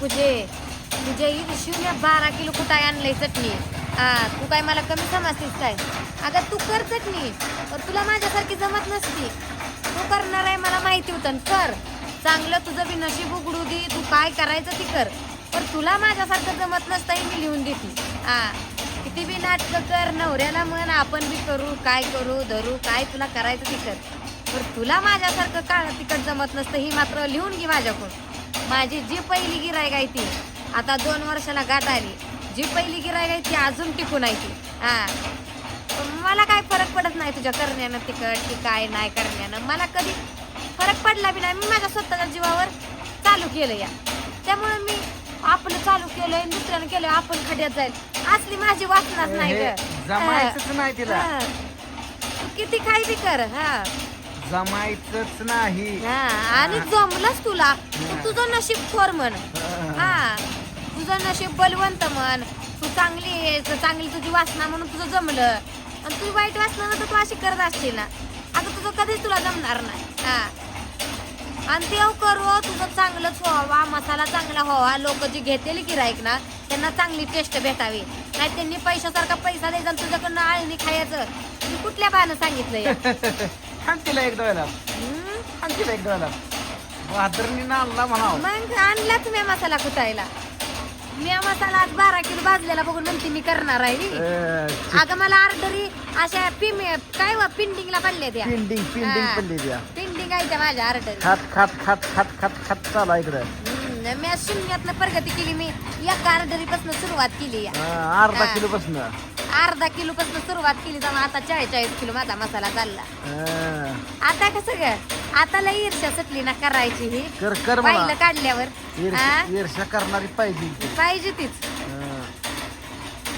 पूजे. तुझ्या शिवण्या बारा किलो कुठं आणलंय चटणी. हा तू काय मला कमी समजतेस काय? अगं तू कर चटणी. पण तुला माझ्यासारखी जमत नसती. तू करणार आहे मला माहिती होतं कर. चांगलं तुझं बी नशीब उघडू दे. तू काय करायचं ते कर. पण तुला माझ्यासारखं जमत नसतंही मी लिहून देते. हा किती बी नाटकं कर नवऱ्याला म्हण आपण बी करू काय करू धरू काय तुला करायचं ते कर. पण तुला माझ्यासारखं काळ तिकट जमत नसतं ही मात्र लिहून घे माझ्याकडून. माझी जी पहिली गिरायक आहे ती. आता दोन वर्षाला गाठ आली. जी पहिली गिरायक आहे ती अजून टिकून आहे ती. हा. मला काय फरक पडत नाही तुझ्या करण्यानं तिकट की काय नाही करण्यानं. मला कधी फरक पडला बी नाही. मी माझ्या स्वतःच्या जीवावर चालू केलं या. त्यामुळे मी आपलं चालू केलंय दुसऱ्यानं केलं आपण खड्यात जाईल. असली माझी वासनाच नाही ग. किती काही बी कर हा. जमायचंच नाही. हा आणि जमलंच तुला. तू तुझं नशीब खोर म्हण. हा. तुझं नशीब बलवंत म्हण. तू चांगली आहेस चांगली तुझी वासना म्हणून तुझं जमलं. आणि तू वाईट वासना तर तू अशी करत असते ना. आता तुझं कधीच तुला जमणार नाही. हा. आणि देव करू तुझं चांगलंच व्हावा मसाला चांगला व्हावा. लोक जे घेतेली गिराईक ना त्यांना चांगली टेस्ट भेटावी. नाही त्यांनी पैशासारखा पैसा द्यायचा आणि तुझ्याकडनं आळणी खायचं. मी कुठल्या बायानं सांगितलं या? सांग तिला एक डोळ्याला हम्म? सांग तिला एक डोळ्याला वादरणी आणला म्हणाव मग आणला तुम्ही मसाला कुटायला मी मसाला आज बारा किलो भाजलेला बघून म्हणते मी करणार आहे नी. अगं मला ऑर्डरी अशा पिम काय व पिंडिंगला पडले त्या पिंडिंग पिंडिंग हा. द्या पिंडिंग आहे त्या माझ्या ऑर्डरी खात खात खात खात खात खात चालू इकडं मी आज शून्यातनं प्रगती केली मी एका ऑर्डरी पासून सुरुवात केली या. अर्धा हा. किलो पासन अर्धा किलो पासून सुरुवात केली तर आता चाळीस चाळीस किलो माझा मसाला चालला. आता कसं ग? आता लई ईर्ष्या सुटली ना करायची ही. कर कर पाहिलं काढल्यावर. हा? ईर्षा करणारी पाहिजे. पाहिजे तीच. हा.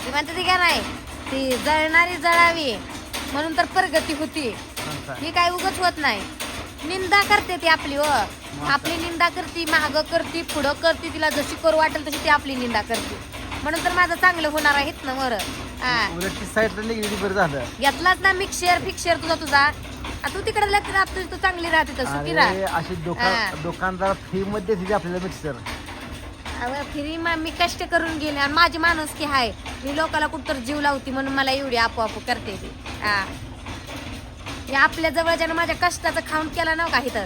ती म्हणते ती का नाही ती जळणारी जळावी. म्हणून तर प्रगती होती. म्हणता. ही काय उगच होत नाही. निंदा करते ती आपली व आपली निंदा करते माग करते पुढं करते तिला जशी करू वाटेल तशी ती आपली निंदा करते. म्हणून तर माझं चांगलं होणार आहे ना वर. हा. उलट ती साईडला निघली बरं झालं. घेतलाच ना मिक्सर फिक्सर तुझा तुझा. आ, तू तिकडे लक्ष राहतो तू चांगली राहते तर सुखी अरे राह अशी हा. दुकान दुकानदार फ्री मध्ये दिली आपल्याला मिक्सर. फिरी मा- मी कष्ट करून गेले आणि माझी माणूस की हाय. मी लोकाला कुठतर जीव लावती म्हणून मला एवढी आपोआप करते ती. हा. हे आपल्या जवळच्यानं माझ्या कष्टाचं खाऊन केला नव्ह का इथं?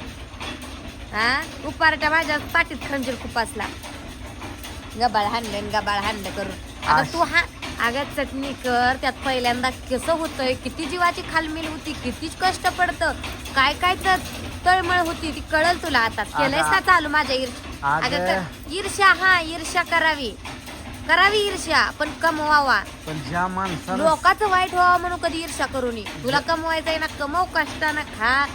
हा? उपारट्या माझ्या पाठीत खंजीर खुपासला गबाळ हाणलं आणि गबाळ हाणलं करून. आता आश- तू हा अगं चटणी कर त्यात पहिल्यांदा कसं होतंय किती जीवाची खालमेल होती कितीच कष्ट पडतं काय काय तर तळमळ होती ती कळल तुला आता. केलंयस ना चालू माझ्या ईर अगं. अगं. क- ईर्ष्या हा ईर्ष्या करावी. करावी ईर्ष्या पण कमवावा. पण ज्या माणसाला लोकांचं वाईट व्हावं म्हणून कधी ईर्ष्या करू नये. तुला कमवायचं आहे ना कमव कष्टानं खा.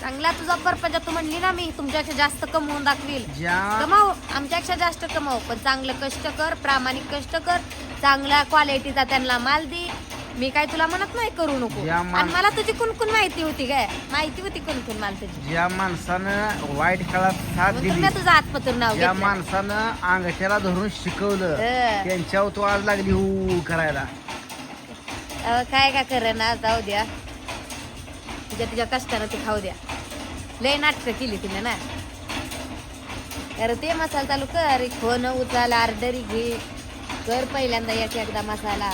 चांगला तुझा परपंच तू म्हणली ना मी तुमच्यापेक्षा जास्त कमवून दाखवील. ज्या कमाव आमच्यापेक्षा जास्त कमाव पण चांगलं कष्ट कर प्रामाणिक कष्ट कर. चांगल्या क्वालिटीचा त्यांना माल दे. मी काय तुला म्हणत नाही करू नको. आणि मला तुझी कुणकुण माहिती होती काय माहिती होती कुणकुण मला तुझी? ज्या माणसानं वाईट काळात साथ म्हणून दिली मी तुझं आत्मतूर नाव ज्या घेतलं. माणसानं अंगठ्याला धरून शिकवलं हं. त्यांच्यावर तो आज लागली हू करायला. अहो, काय काय कर ना जाऊ द्या. तुझ्या तुझ्या कष्टानं ते खाऊ द्या. लय नाटकं केली तिने ना. अरे ते मसाला चालू कर. फोन उचल ऑर्डरी घे. कर पहिल्यांदा एक एकदा मसाला.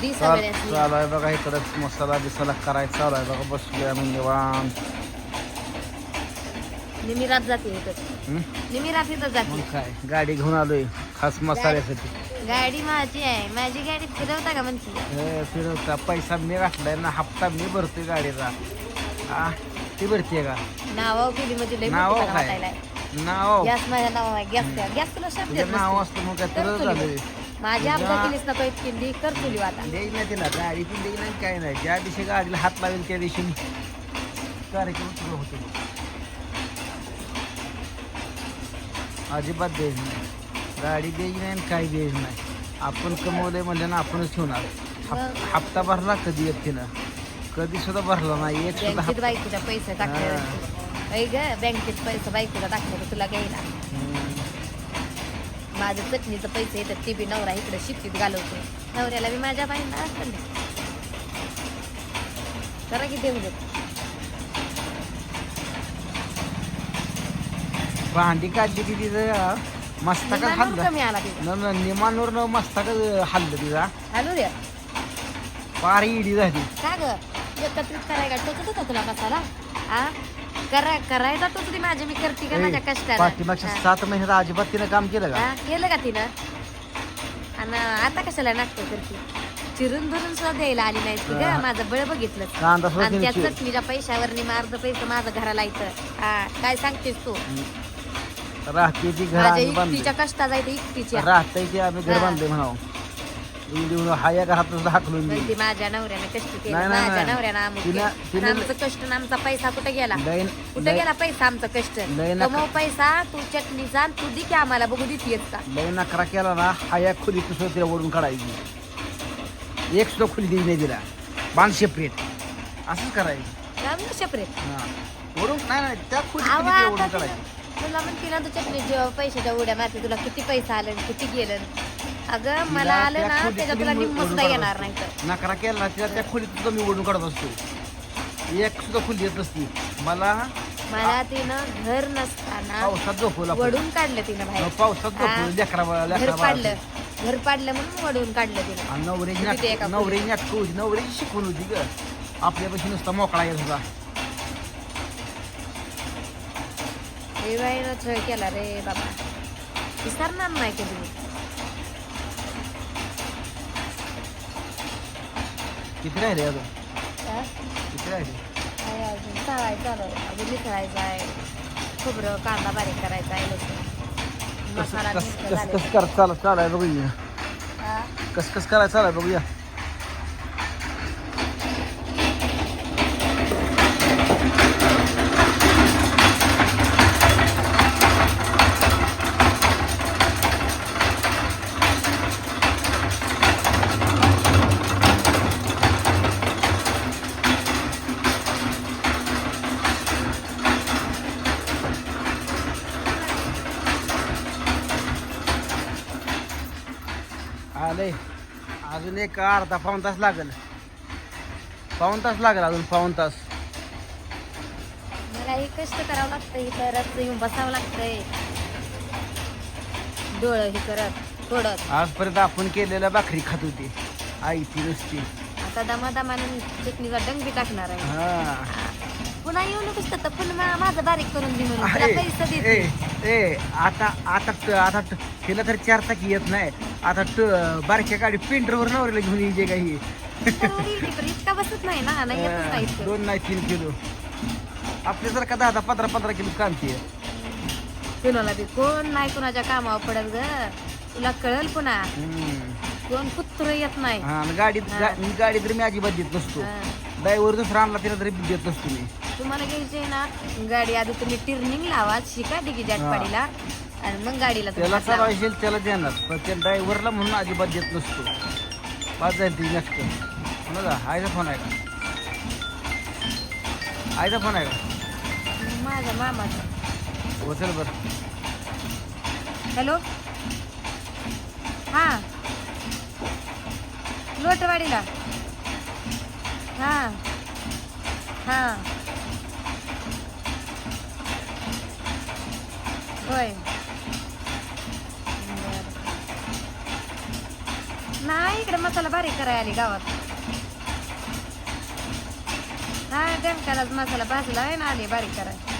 दी सगळ्यासनी चालू आहे बघा इकडंच मसाला बिसाला करायचा चालू आहे बघा बसूया मग निवांत. निमिरात जाते इथं? निमिरात इथं मग जाते काय गाडी घेऊन आलोय खास मसाल्यासाठी. गाडी माझी आहे. माझी गाडी फिरवता का म्हणते? हे फिरवता. पैसा मी घातलाय ना हप्ता मी भरतोय गाडीचा. आ ती भरतीये का? नावाव केली म्हणजे लय नाव मोठं काय? वाटायला नाव? गॅस माझ्या नाव आहे गॅस द्या गॅस तुला शब्द तुझं नाव असतं मग काय माझी तुझ्या- अपघात केलीस ना पैसे किंडी कर तुली आता. द्यायची नाही तिला गाडी पण द्यायची नाही काय नाही. ज्या दिवशी गाडीला हात लावेल त्या दिवशी कार्यक्रम सुरू होतो अजिबात द्यायची नाही. गाडी द्यायची नाही आणि काही द्यायची नाही. आपण कमवलंय म्हणलं ना आपणच ठेवणार. हप- हप्ता भरला कधी एकटीनं कधी सुद्धा भरला नाही. एक सुद्धा बँकेत हप्ता बायकोला पैसे टाकले. ग बँकेत पैसे बायकोला तर तुला घ्यायला. माझं चटणीचं पैसे येतात ते बी नवरा इकडे शिट्टीत घालवतो नवऱ्याला बी माझ्या बाईंना असतं करा की देऊ देत भांडी काढली की तिथं हल्लं कमी आला तिचा न न- निमानवर न मस्तकाच हल्लं तिचा हॅलो रे पार इडी झाली का ग एकत्रित करायला टोचत होता तुला कसाला हा करा करायचा ती माझी मी करते का माझ्या कष्टाला? पाठीमागच्या हा. सात महिन्यात अजिबात तिनं काम केलं का? हा, केलं का तिनं? आणि आता कशाला नाटक करते? चिरून भरून सुद्धा द्यायला आली नाही ती ग. माझं बळ बघितलं कांदा सुद्धा आणि तिने चिर- पैशावर अर्ध पैसे माझं घराला येतं हा काय सांगतेस तू? राहते ती घर माझ्या आम्ही बांधली एकटीच्या कष्टा जायचं एकटीच्या. राहते ती आम्ही घर हा. बांधले म्हणावं. इडी म्हणून हा या घरात सुद्धा हाकलून पण दिली ती माझ्या नवऱ्याने कष्ट केले. नाही, नाही, माझ्या नाही. नवऱ्यानं आम्ही तिनं- केलं. तिनं- आणि आमचं कष्ट आणि आमचा पैसा कुठे गेला? लय कुठे लय- गेला पैसा आमचा कष्ट? लय नका- कमव पैसा तू चटणीचा आणि तू दे की आम्हाला बघू देतीयच का. लय नकरा केला ना खोली सुद्धा तिला ओढून काढायची. एक सुद्धा खोली दिली नाही तिला. बांध सेपरेट असंच करायचं. आम्ही सेपरेट हा. ओढून नाही नाही त्या खोली आवा तिला आता ओढून तुला काढायची. तुला म्हणते ना तू चटणी पैशाच्या उड्या मारते तुला किती पैसा आलं आणि किती गेलं अगं मला आलं ना त्याच्या तुला निम्म सुद्धा येणार. नाही तर. नकरा केला तिला त्या खोलीत सुद्धा मी ओढून काढत असतो एक सुद्धा खोली येत नसती. मला मला तिनं घर नसताना पावसात झोपवला वडून काढलं तिनं बाहेर. पावसात हा. झोपवलं लेकरा घर लेकरा पाडलं. बाळाचं. घर पाडलं म्हणून वडून काढलं तिनं. आणि नवऱ्याची किती ते एका नाटक नवऱ्याची नाटकं होती. नवऱ्याची शिकवण होती ग. आपल्यापाशी नुसता मोकळा येत होता. हे बाईनं छळ केला रे बाबा. विसरणार नाही कधी. मी. किती राहिले अजून? किती राहिले काय अजून? चालाय चालू आहे. अजून मिसळायचं आहे. खोबरं कांदा बारीक करायचा आहे लसूण मसाला कस मिक्स कस कस कर चाल चालाय बघूया. हा? कस कस करायचं? चालाय बघूया. आले अजून एक अर्धा पाऊन तास लागेल. पाऊन तास लागेल अजून पाऊन तास. मला हे कष्ट करावं लागतं हे करत येऊन बसावं लागतंय. डोळं हे करत थोडत आजपर्यंत आपण केलेल्या भाकरी खात होती. आई ती नुसती. आता दमादमानं चटणीचा डंग बी टाकणार आहे. हा. पुन्हा येऊ नकोस तर पुन्हा माझं बारीक करून दे म्हणून. तुला ए, पैसे ए देते. ए आता आता आता तिला तर चार चाकी येत नाही. आता ट- बारक्या गाडी पेंटरवर नवऱ्याला घेऊन येते काही. इतका बसत नाही ना नाही येतच नाही इतकं. दोन नाही तीन किलो. आपल्या जर का दहा दहा पंधरा पंधरा किलो कामती कुणाला बी कोण नाही कुणाच्या कामावर पडत ग. तुला कळल पुन्हा. कोण कुत्र येत नाही. हा आणि गाडीत हा. गा- मी गाडी तर मी अजिबात देत नसतो. हा. ड्रायव्हर दुसरा आणला तिला तरी देत नसतो मी. तुम्हाला घ्यायची आहे ना गाडी आधी तुम्ही टिर्निंग लावा शिका डिगी जाटपाडीला. आणि मग गाडीला त्याला हात लावा. चालवायचे त्याला देणार. पण त्या ड्रायव्हरला म्हणून अजिबात देत नसतो. पाच जाईल ती नेक्स्ट कोणाचा आयचा फोन आहे का? आयचा फोन आहे का? माझ्या मामाचा. हो चल बरं. हॅलो? हा. लोटवाडीला. हा. हा. होय. इकडे मसाला बारीक करायला आली गावात. हा गणकालाच मसाला भाजला आहे ना आली बारीक करायला.